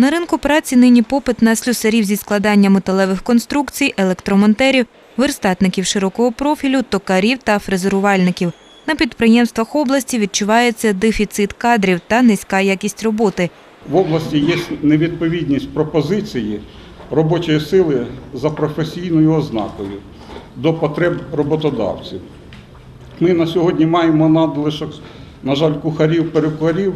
На ринку праці нині попит на слюсарів зі складання металевих конструкцій, електромонтерів, верстатників широкого профілю, токарів та фрезерувальників. На підприємствах області відчувається дефіцит кадрів та низька якість роботи. В області є невідповідність пропозиції робочої сили за професійною ознакою до потреб роботодавців. Ми на сьогодні маємо надлишок, на жаль, кухарів, перукарів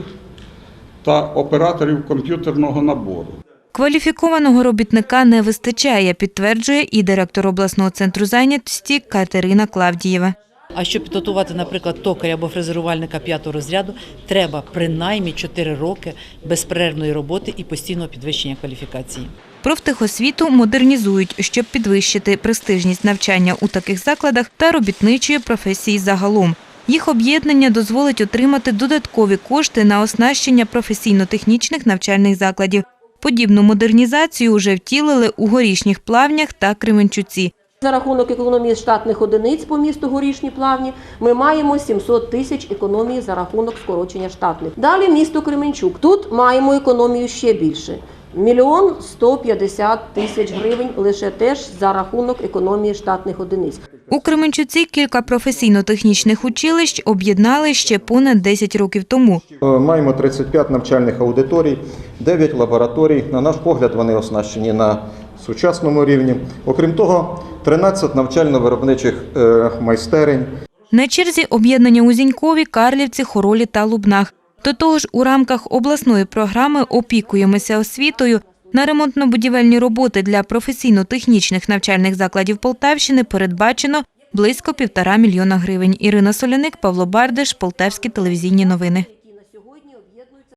та операторів комп'ютерного набору. Кваліфікованого робітника не вистачає, підтверджує і директор обласного центру зайнятості Катерина Клавдієва. А щоб підготувати, наприклад, токаря або фрезерувальника п'ятого розряду, треба принаймні 4 роки безперервної роботи і постійного підвищення кваліфікації. Профтехосвіту модернізують, щоб підвищити престижність навчання у таких закладах та робітничої професії загалом. Їх об'єднання дозволить отримати додаткові кошти на оснащення професійно-технічних навчальних закладів. Подібну модернізацію вже втілили у горішніх плавнях та Кременчуці. За рахунок економії штатних одиниць по місту Горішні Плавні ми маємо 700 тисяч економії за рахунок скорочення штатних. Далі місто Кременчук. Тут маємо економію ще більше. Мільйон 150 тисяч гривень лише теж за рахунок економії штатних одиниць. У Кременчуці кілька професійно-технічних училищ об'єднали ще понад 10 років тому. Е, Маємо 35 навчальних аудиторій, 9 лабораторій. На наш погляд, вони оснащені на сучасному рівні. Окрім того, 13 навчально-виробничих е, майстерень. На черзі об'єднання у Зінькові, Карлівці, Хоролі та Лубнах. До того ж, у рамках обласної програми «Опікуємося освітою» на ремонтно-будівельні роботи для професійно-технічних навчальних закладів Полтавщини передбачено близько півтора мільйона гривень. Ірина Соляник, Павло Бардиш, Полтавські телевізійні новини.